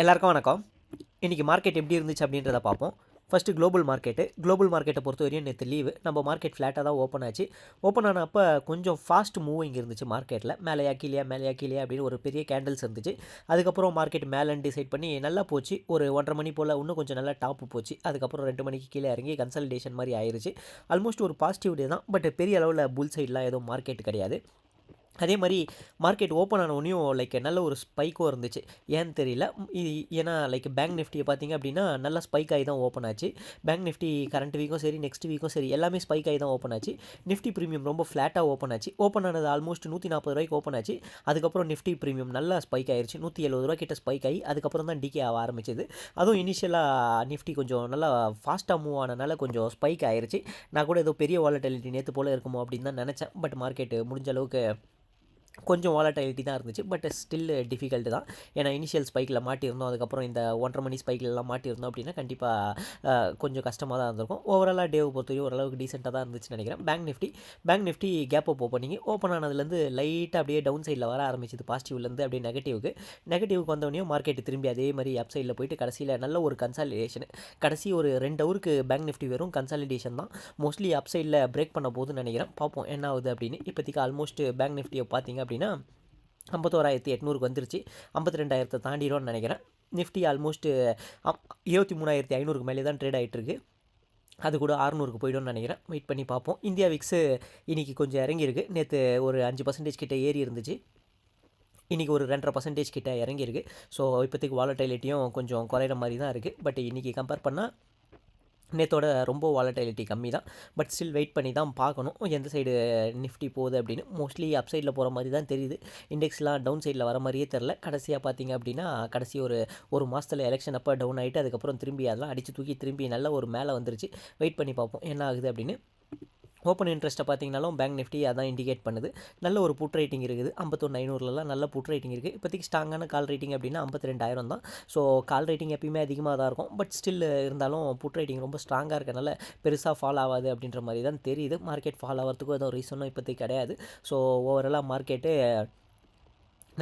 எல்லாருக்கும் வணக்கம். இன்றைக்கி மார்க்கெட் எப்படி இருந்துச்சு அப்படின்றத பார்ப்போம். ஃபஸ்ட்டு குளோபல் மார்க்கெட்டு குளோபல் மார்க்கெட்டை பொறுத்த வரையும் நேற்று லீவு நம்ம மார்க்கெட் ஃப்ளாட்டாக தான் ஓப்பன் ஆச்சு. ஓப்பன் ஆனப்போ கொஞ்சம் ஃபாஸ்ட் மூவிங் இருந்துச்சு மார்க்கெட்டில் மேலேயா கீழே மேலேயா கீழே அப்படின்னு ஒரு பெரிய கேண்டில்ஸ் இருந்துச்சு. அதுக்கப்புறம் மார்க்கெட் மேலேன்னு டிசைட் பண்ணி நல்லா போச்சு. ஒரு ஒன்றரை மணி போல் இன்னும் கொஞ்சம் நல்லா டாப்பு போச்சு. அதுக்கப்புறம் ரெண்டு மணிக்கு கீழே இறங்கி கன்சல்டேஷன் மாதிரி ஆயிருச்சு. ஆல்மோஸ்ட் ஒரு பாசிட்டிவ் டே தான். பட் பெரிய அளவில் புல் சைட்லாம் எதுவும் மார்க்கெட் கிடையாது. அதே மாதிரி மார்க்கெட் ஓப்பன் ஆனவனையும் லைக் நல்ல ஒரு ஸ்பைக்கும் இருந்துச்சு. ஏன்னு தெரியல. இது ஏன்னா லைக் பேங்க் நிஃப்டியை பார்த்தீங்க அப்படின்னா நல்லா ஸ்பைக் ஆகி தான் ஓப்பன் ஆச்சு. பேங்க் நிஃப்டி கரண்ட் வீக்கும் சரி நெக்ஸ்ட் வீக்கும் சரி எல்லாமே ஸ்பைக் ஆகி தான் ஓப்பன் ஆச்சு. நிஃப்டி ப்ரீமியம் ரொம்ப ஃப்ளாட்டாக ஓப்பன் ஆச்சு. ஓப்பன் ஆனது ஆல்மோஸ்ட் நூற்றி நாற்பது ரூபாய்க்கு ஓப்பன் ஆச்சு. அதுக்கப்புறம் நிஃப்டி ப்ரீமியம் நல்லா ஸ்பைக் ஆயிடுச்சு நூற்றி எழுபது ரூபா கிட்ட ஸ்பைக் ஆகி அதுக்கப்புறம் தான் டிகே ஆக ஆரம்பிச்சது. அதுவும் இனிஷியலாக நிஃப்டி கொஞ்சம் நல்லா ஃபாஸ்ட்டாக மூவ் ஆனனால கொஞ்சம் ஸ்பைக் ஆயிருச்சு. நான் கூட ஏதோ பெரிய வாலட்டிலிட்டி நேற்று போல் இருக்குமோ அப்படின்னு தான் நினச்சேன். பட் மார்க்கெட்டு முடிஞ்ச அளவுக்கு கொஞ்சம் வாலட்டாலிட்டி தான் இருந்துச்சு பட் ஸ்டில் டிஃபிகல்ட்டு தான். ஏன்னா இனிஷியல் ஸ்பைக்கில் மாட்டியிருந்தோம் அதுக்கப்புறம் இந்த ஒன்றரை மணி ஸ்பைக்கிலலாம் மாட்டியிருந்தோம் அப்படின்னா கண்டிப்பாக கொஞ்சம் கஷ்டமாக தான் இருந்திருக்கும். ஓவராலாக டேவை பொறுத்தவரையும் ஓரளவுக்கு டீசெண்டாக தான் இருந்துச்சுன்னு நினைக்கிறேன். Bank Nifty bank Nifty gap up opening open ஆனதுலேருந்து லைட்டாக அப்படியே டவுன் சைடில் வர ஆரம்பிச்சது. பாசிட்டிவ்லேருந்து அப்படியே நெகட்டிவ்க்கு நெகட்டிவ்க்கு வந்தோடனே மார்க்கெட் திரும்பி அதே மாதிரி அப் சைடில் போயிட்டு கடைசியில் நல்ல ஒரு கன்சாலிடேஷன் கடைசி ஒரு ரெண்டு ஹவருக்கு பேங்க் நிஃப்டி வெறும் கன்சாலிடேஷன் தான். மோஸ்ட்லி அப் சைடில் பிரேக் பண்ண போகுதுன்னு நினைக்கிறேன். பார்ப்போம் என்ன ஆகுது அப்படின்னு. இப்போதைக்கு ஆல்மோஸ்ட் பேங்க் நிஃப்டியை பார்த்தீங்க அப்படின்னா ஐம்பத்தோராயிரத்தி எட்நூறுக்கு வந்துருச்சு. ஐம்பத்தி ரெண்டாயிரத்தை தாண்டிடும்னு நினைக்கிறேன். நிஃப்டி ஆல்மோஸ்ட் இருபத்தி மூணாயிரத்தி ஐநூறுக்கு மேலே தான் ட்ரேட் ஆகிட்டுருக்கு அது கூட ஆறுநூறுக்கு போய்டும்னு நினைக்கிறேன். வெயிட் பண்ணி பார்ப்போம். இந்தியா விக்ஸு இன்றைக்கி கொஞ்சம் இறங்கியிருக்கு. நேற்று ஒரு அஞ்சு பர்சன்டேஜ் கிட்டே ஏறி இருந்துச்சு. இன்றைக்கி ஒரு ரெண்டரை பர்சன்டேஜ் கிட்டே இறங்கியிருக்கு. ஸோ இப்போதைக்கு வாலட்டைலிட்டியும் கொஞ்சம் குறையிற மாதிரி தான் இருக்குது பட் இன்றைக்கி கம்பேர் பண்ணால் நேத்தோட ரொம்ப வாலட்டிலிட்டி கம்மி தான் பட் ஸ்டில் வெயிட் பண்ணி தான் பார்க்கணும் எந்த சைடு நிஃப்டி போகுது அப்படின்னு. மோஸ்ட்லி அப் சைடில் போகிற மாதிரி தான் தெரியுது. இண்டெக்ஸ்லாம் டவுன் சைடில் வர மாதிரியே தெரில கடைசியாக பார்த்தீங்க அப்படின்னா கடைசி ஒரு ஒரு மாதத்தில் எலெக்ஷன் அப்போ டவுன் ஆகிட்டு அதுக்கப்புறம் திரும்பி அதெல்லாம் அடித்து தூக்கி திரும்பி நல்ல ஒரு மேலே வந்துருச்சு. வெயிட் பண்ணி பார்ப்போம். என்ன ஆகுது அப்படின்னு. ஓப்பன் இன்ட்ரெஸ்ட்டை பார்த்தீங்கனாலும் பேங்க் நிஃப்டி அதான் இண்டிகேட் பண்ணுது. நல்ல ஒரு புட் ரேட்டிங் இருக்குது. ஐம்பத்தொன்று ஐநூறுலலாம் நல்ல புட் ரேட்டிங் இருக்குது. இப்போதைக்கு ஸ்ட்ராங்கான கால் ரேட்டிங் அப்படின்னா ஐம்பத்தி ரெண்டாயிரம் தான். ஸோ கால் ரேட்டிங் எப்பயுமே அதிகமாக தான் இருக்கும். பட் ஸ்டில் இருந்தாலும் புட் ரேட்டிங் ரொம்ப ஸ்ட்ராங்காக இருக்கனால பெருசாக ஃபால் ஆகாது அப்படின்ற மாதிரி தான் தெரியுது. மார்க்கெட் ஃபால் ஆகிறதுக்கும் எதுவும் ரீசனும் இப்போதைக்கு கிடையாது. ஸோ ஓவராலாக மார்க்கெட்டு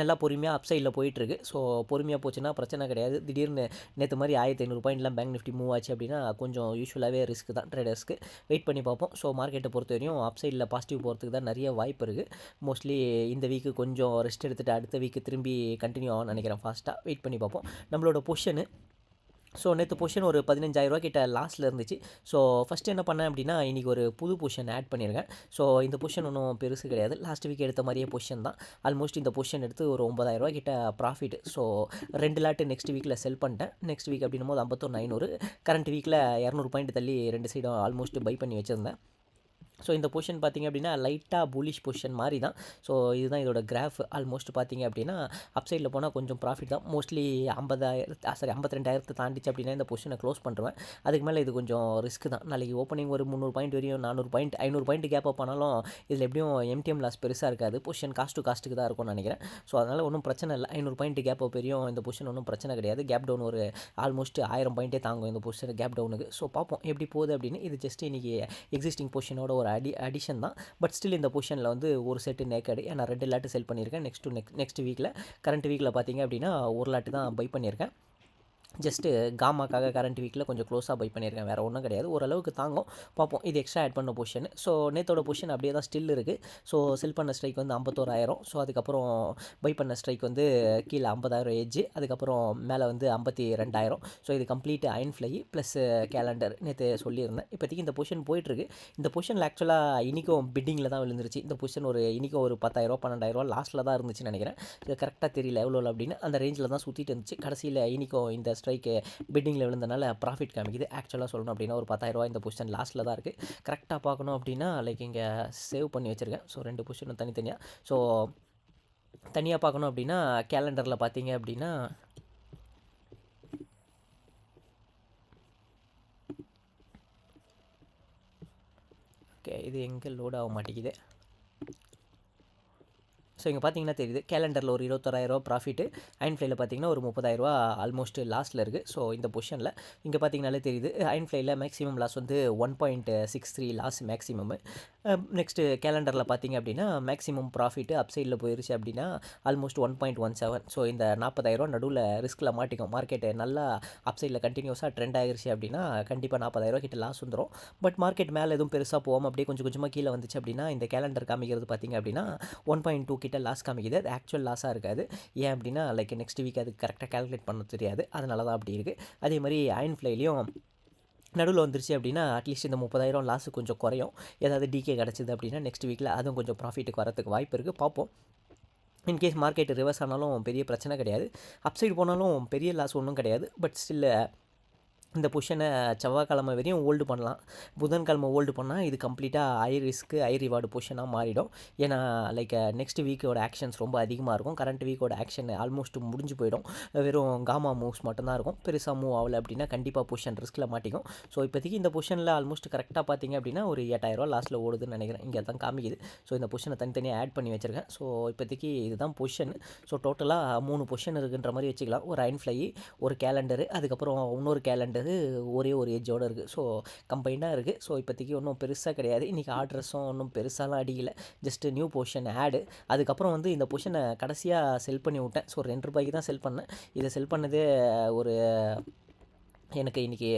நல்லா பொறுமையாக அப் சைடில் போயிட்டுருக்கு. ஸோ பொறுமையாக போச்சுன்னா பிரச்சனை கிடையாது. திடீர்னு நேற்று மாதிரி ஆயிரத்தி ஐநூறு பாயிண்ட்லாம் பேங்க் நிஃப்டி மூவ் ஆச்சு அப்படின்னா கொஞ்சம் யூஸ்வலாகவே ரிஸ்க் தான். ட்ரேடர்ஸ்க்கு வெயிட் பண்ணி பார்ப்போம். ஸோ மார்க்கெட்டை பொறுத்த வரையும் அப் சைடில் பாசிட்டிவ் போகிறதுக்கு தான் நிறைய வாய்ப்பு இருக்குது மோஸ்ட்லி இந்த வீக்கு கொஞ்சம் ரெஸ்ட் எடுத்துகிட்டு அடுத்த வீக்கு திரும்பி கண்டினியூ ஆகும்னு நினைக்கிறேன் ஃபாஸ்ட்டாக வெயிட் பண்ணி பார்ப்போம். நம்மளோட பொஷனு ஸோ நேற்று பொஷன் ஒரு பதினஞ்சாயிரரூவா கிட்ட லாஸ்ட்டில் இருந்துச்சு. ஸோ ஃபஸ்ட்டு என்ன பண்ணேன் அப்படின்னா இன்றைக்கி ஒரு புது பொஷன் ஆட் பண்ணியிருக்கேன் ஸோ இந்த பொஷன் ஒன்றும் பெருசு கிடையாது. லாஸ்ட் வீக் எடுத்த மாதிரியே பொஷன் தான். ஆல்மோஸ்ட் இந்த பொஷன் எடுத்து ஒரு ஒம்பதாயிரரூவா கிட்ட ப்ராஃபிட் ஸோ ரெண்டு லாட்டு நெக்ஸ்ட் வீக்கில் செல் பண்ணிட்டேன். நெக்ஸ்ட் வீக் அப்படின்னும் போது ஐம்பத்தொன்று ஐநூறு. கரண்ட் வீக்கில் இரநூறு பாயிண்ட் தள்ளி ரெண்டு சைடும் ஆல்மோஸ்ட் பை பண்ணி வச்சுருந்தேன். ஸோ இந்த பொசிஷன் பார்த்தீங்க அப்படின்னா லைட்டாக புலிஷ் பொசிஷன் மாதிரி தான் ஸோ இதுதான் இதோட கிராஃப் ஆல்மோஸ்ட் பார்த்தீங்க அப்படின்னா அப் சைடில் போனால் கொஞ்சம் ப்ராஃபிட் தான். மோஸ்ட்லி ஐம்பதாயிரத்து சாரி ஐம்பத்தி ரெண்டாயிரத்து தாண்டிச்சு அப்படின்னா இந்த பொசிஷனை க்ளோஸ் பண்ணுறேன் அதுக்கு மேலே இது கொஞ்சம் ரிஸ்க் தான். நாளைக்கு ஓப்பனிங் ஒரு முந்நூறு பாயிண்ட் வரையும் நானூறு பாயிண்ட் ஐநூறு பாயிண்ட் கேப் அப் ஆனாலும் இதில் எப்படியும் எம்டிஎம் லாஸ் பெருசாக இருக்காது. பொசிஷன் காஸ்ட் டு காஸ்ட்டுக்கு தான் இருக்கும்னு நினைக்கிறேன். ஸோ அதனால் ஒன்றும் பிரச்சனை இல்லை. ஐநூறு பாயிண்ட் கேப் அப் வரையும் இந்த பொசிஷன் ஒன்றும் பிரச்சனை கிடையாது. கேப் டவுன் ஒரு ஆல்மோஸ்ட் ஆயிரம் பாயிண்ட்டே தாங்கும் இந்த பொசிஷன் கேப் டவுனுக்கு ஸோ பார்ப்போம். எப்படி போகுது அப்படின்னு. இது ஜஸ்ட் இன்றைக்கி எக்ஸிஸ்டிங் பொசிஷனோட ஒரு அடி அடிஷன் தான். பட் ஸ்டில் இந்த பொசிஷனில் வந்து ஒரு செட்டு நேக்கடு ஏன்னா ரெண்டு லாட்டு செல் பண்ணியிருக்கேன். நெக்ஸ்ட் டு நெக்ஸ்ட் நெக்ஸ்ட் வீக்கில் கரண்ட் வீக்கில் பார்த்தீங்க அப்படின்னா ஒரு லாட்டு தான் பை பண்ணியிருக்கேன். ஜஸ்ட்டு காமாக்காக கரண்ட் வீக்கில் கொஞ்சம் க்ளோஸாக பை பண்ணியிருக்கேன். வேறு ஒன்றும் கிடையாது. ஓரளவுக்கு தாங்கும். பார்ப்போம். இது எக்ஸ்ட்ரா ஆட் பண்ண பொசிஷன் ஸோ நேத்தோட பொசிஷன் அப்படியே தான் ஸ்டில் இருக்குது ஸோ செல் பண்ண ஸ்ட்ரைக் வந்து ஐம்பத்தோராயிரம். ஸோ அதுக்கப்புறம் பை பண்ண ஸ்ட்ரைக் வந்து கீழே ஐம்பதாயிரம் ஏஜ் அதுக்கப்புறம் மேலே வந்து ஐம்பத்தி ரெண்டாயிரம். ஸோ இது complete iron fly plus calendar நேற்று சொல்லியிருந்தேன். இப்போதைக்கு இந்த பொசிஷன் போயிட்டுருக்கு. இந்த பொசிஷனில் ஆக்சுவலாக இன்றைக்கும் பிட்டிங்கில் தான் விழுந்துருச்சு. இந்த பொசிஷன் ஒரு இன்றைக்கும் ஒரு பத்தாயிரரூவா பன்னெண்டாயிரரூவா லாஸ்ட்டில் தான் இருந்துச்சுன்னு நினைக்கிறேன். இது கரெக்டாக தெரியல எவ்வளோ அப்படின்னு அந்த ரேஞ்சில் தான் சுற்றிட்டு இருந்துச்சு. கடைசியில் இன்றைக்கும் இந்த ஸ்ட்ரைக்கு பிட்டிங்கில் விழுந்தனால ப்ராஃபிட் காமிக்குது. ஆக்சுவலாக சொல்லணும் அப்படின்னா ஒரு பத்தாயிரரூவா இந்த பொசிஷன் லாஸ்ட்டில் தான் இருக்குது கரெக்டாக பார்க்கணும் அப்படின்னா லைக் இங்கே சேவ் பண்ணி வச்சுருக்கேன். ஸோ ரெண்டு பொசிஷனும் தனித்தனியாக ஸோ தனியாக பார்க்கணும் அப்படின்னா கேலண்டரில் பார்த்தீங்க அப்படின்னா ஓகே இது எங்கே லோட் ஆக மாட்டேங்குது. ஸோ இங்கே பார்த்தீங்கன்னா தெரியுது. கேலண்டரில் ஒரு இருபத்தொராயிரூவா ப்ராஃபிட்டு அயன் ஃப்ளைல பார்த்தீங்கன்னா ஒரு முப்பதாயிரரூவா ஆல்மோஸ்ட் லாஸ்ட்டில் இருக்குது ஸோ இந்த பொசிஷனில் இங்கே பார்த்தீங்கனாலே தெரியுது. அயன் ஃப்ளைல மேக்ஸிமம் லாஸ் வந்து one point six three loss maximum next கேலண்டரில் பார்த்தீங்க அப்படின்னா மேக்ஸிமம் ப்ராஃபிட்டு அப்சைடில் போயிருச்சு அப்படின்னா almost one point one seven so இந்த நாற்பதாயிரரூவா நடுவில் ரிஸ்கில் மாட்டிக்கும். மார்க்கெட்டு நல்லா அப்சைடில் கண்டினியூஸாக ட்ரெண்ட் ஆகிருச்சு அப்படின்னா கண்டிப்பாக நாற்பதாயிரரூவா கிட்ட லாஸ் வந்துடும் பட் மார்க்கெட் மேலே எதுவும் பெருசாக போகாமல் அப்படியே கொஞ்சம் கொஞ்சமாக கீழே வந்துச்சு அப்படின்னா இந்த கேலண்டர் காமிக்கிறது பார்த்தீங்க அப்படின்னா ஒன் பாயிண்ட் டூ கிட்ட லாஸ் காமிக்குது. அது ஆக்சுவல் லாஸாக இருக்காது. ஏன் அப்படின்னா லைக் நெக்ஸ்ட் வீக் அது கரெக்டாக கால்குலேட் பண்ண தெரியாது. அதனால தான் அப்படி இருக்குது அதே மாதிரி அயன் ஃப்ளைலையும் நடுவில் வந்துருச்சு அப்படின்னா அட்லீஸ்ட் இந்த முப்பதாயிரம் லாஸு கொஞ்சம் குறையும். ஏதாவது டிகே கிடச்சிது அப்படின்னா நெக்ஸ்ட் வீக்கில் அதுவும் கொஞ்சம் ப்ராஃபிட்டுக்கு வரதுக்கு வாய்ப்பு இருக்குது பார்ப்போம். இன்கேஸ் மார்க்கெட் ரிவர்ஸ் ஆனாலும் பெரிய பிரச்சனை கிடையாது. அப்சைடு போனாலும் பெரிய லாஸ் ஒன்றும் கிடையாது. பட் ஸ்டில் இந்த பொஷனை செவ்வாய்க்கிழமை வரையும் ஹோல்டு பண்ணலாம். புதன்கிழமை ஹோல்டு பண்ணால் இது கம்ப்ளீட்டாக ஐ ரிஸ்க்கு ஐ ரிவார்டு பொஷனாக மாறிடும். ஏன்னா லைக் நெக்ஸ்ட் வீக்கோட ஆக்ஷன்ஸ் ரொம்ப அதிகமாக இருக்கும். கரண்ட் வீக்கோட ஆக்ஷன் ஆல்மோஸ்ட் முடிஞ்சு போயிடும். வெறும் காமா மூவ்ஸ் மட்டும்தான் இருக்கும். பெருசாக மூவ் ஆகலை அப்படின்னா கண்டிப்பாக பொஷன் ரிஸ்கில் மாட்டிக்கும். ஸோ இப்போதைக்கு இந்த பொஷனில் ஆல்மோஸ்ட் கரெக்டாக பார்த்தீங்க அப்படின்னா ஒரு எட்டாயிரரூவா லாஸ்ட்டில் ஓடுதுன்னு நினைக்கிறேன். இங்கே தான் காமிக்குது. ஸோ இந்த பொஷனை தனித்தனியாக ஆட் பண்ணி வச்சுருக்கேன். ஸோ இப்போதைக்கு இதுதான் பொஷன் ஸோ டோட்டலாக மூணு பொஷன் இருக்குன்ற மாதிரி வச்சுக்கலாம். ஒரு அயன் ஃப்ளை ஒரு கேலண்டரு அதுக்கப்புறம் இன்னொரு கேலண்டரு ஒரே ஒரு ஏஜோடு இருக்குது ஸோ கம்பைண்டாக இருக்குது ஸோ இப்போதைக்கு ஒன்றும் பெருசாக கிடையாது. இன்றைக்கி ஆர்ட்ரஸும் ஒன்றும் பெருசாலாம் அடிக்கல. ஜஸ்ட்டு நியூ பொஷன் ஆடு அதுக்கப்புறம் வந்து இந்த பொஷனை கடைசியாக செல் பண்ணி விட்டேன். ஸோ ரெண்டு ரூபாய்க்கு தான் செல் பண்ணேன். இதை செல் பண்ணதே ஒரு எனக்கு இன்றைக்கி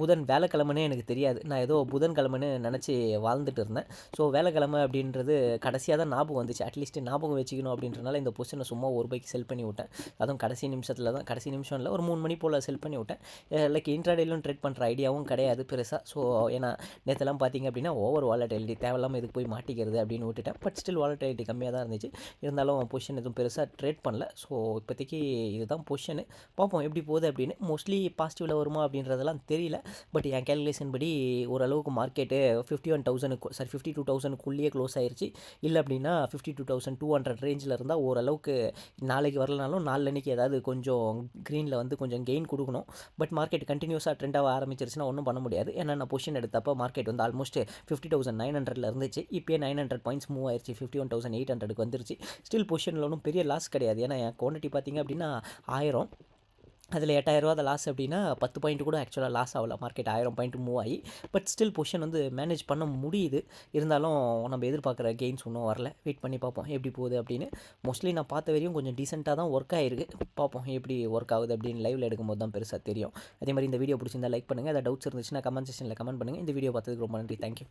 புதன் வேலைக்கிழமனே எனக்கு தெரியாது. நான் ஏதோ புதன்கிழமைன்னு நினச்சி வாழ்ந்துட்டு இருந்தேன். ஸோ வேலைக்கிழமை அப்படின்றது கடைசியாக தான் ஞாபகம் வந்துச்சு. அட்லீஸ்ட் ஞாபகம் வச்சுக்கணும் அப்படின்றனால இந்த பொசிஷனை சும்மா ஒரு பைக்கு செல் பண்ணி விட்டேன். அதுவும் கடைசி நிமிஷத்தில் தான். கடைசி நிமிஷம் இல்லை ஒரு மூணு மணி போல் செல் பண்ணி விட்டேன். லைக் இன்ட்ராடேலும் ட்ரேட் பண்ணுற ஐடியாவும் கிடையாது பெருசாக ஸோ ஏன்னா நேற்றுலாம் பார்த்திங்க அப்படின்னா ஓவர் வாலட்டிலிட்டி தேவையில்லாமல் இதுக்கு போய் மாட்டிக்கிறது அப்படின்னு விட்டுட்டேன். பட் ஸ்டில் வாலட்டிலிட்டி கம்மியாக தான் இருந்துச்சு. இருந்தாலும் பொசிஷன் எதுவும் பெருசாக ட்ரேட் பண்ணல. ஸோ இப்போதைக்கு இதுதான் பொசிஷனு பார்ப்போம் எப்படி போகுது அப்படின்னு. மோஸ்ட்லி பாசிட்டிவில் வருமா அப்படின்றதெல்லாம் தெரியல. பட் என் கேல்குலேஷன் படி ஓரளவுக்கு மார்க்கெட்டு ஃபிஃப்டி ஒன் தௌசண்ட்க்கு சாரி ஃபிஃப்டி டூ தௌசண்ட்க்குள்ளேயே க்ளோஸ் ஆயிடுச்சு இல்லை அப்படின்னா fifty two thousand two hundred ரேஞ்சில் இருந்தால் ஓரளவுக்கு நாளைக்கு வரலனாலும் நாளன்னைக்கு ஏதாவது கொஞ்சம் க்ரீனில் வந்து கொஞ்சம் கெயின் கொடுக்கணும். பட் மார்க்கெட் கண்டினியூஸாக ட்ரெண்டாக ஆரம்பிச்சிருச்சுன்னா ஒன்றும் பண்ண முடியாது. ஏன்னா நான் பொசிஷன் எடுத்தப்போ மார்க்கெட் வந்து ஆல்மோஸ்ட் ஃபிஃப்டி தௌசண்ட் நைன் ஹண்ட்ரட்ல இருந்துச்சு. இப்போயே நைன் ஹண்ட்ரட் பாயிண்ட்ஸ் மூவ் ஆயிடுச்சு ஃபிஃப்டி ஒன் தௌசண்ட் எயிட் ஹண்ட்ரடுக்கு வந்துருச்சு. ஸ்டில் பொசிஷனில் ஒன்றும் பெரிய லாஸ் கிடையாது. ஏன்னா என் குவான்டிட்டி பார்த்தீங்க அப்படின்னா ஆயிரம். அதில் எட்டாயிரரூவா அதை லாஸ் அப்படின்னா பத்து பாயிண்ட் கூட ஆக்சுவலாக லாஸ் ஆகல. மார்க்கெட் ஆயிரம் பாயிண்ட் மூவ் ஆகி பட் ஸ்டில் பொசிஷன் வந்து மேனேஜ் பண்ண முடியுது. இருந்தாலும் நம்ம எதிர்பார்க்குற கெயின்ஸ் ஒன்றும் வரல. வெயிட் பண்ணி பார்ப்போம் எப்படி போகுது அப்படின்னு. மோஸ்ட்லி நான் பார்த்த வரையும் கொஞ்சம் டீசெண்டாக தான் ஒர்க் ஆகிருக்கு பார்ப்போம் எப்படி ஒர்க் ஆகுது அப்படின்னு லைவில் எடுக்கும்போது தான் பெருசாக தெரியும். அதே மாதிரி இந்த வீடியோ பிடிச்சிருந்தா லைக் பண்ணுங்கள் அதை டவுட்ஸ் இருந்துச்சுன்னா கமெண்ட் செஷனில் கமெண்ட் பண்ணுங்கள் இந்த வீடியோ பார்த்ததுக்கு ரொம்ப நன்றி. தேங்க்யூ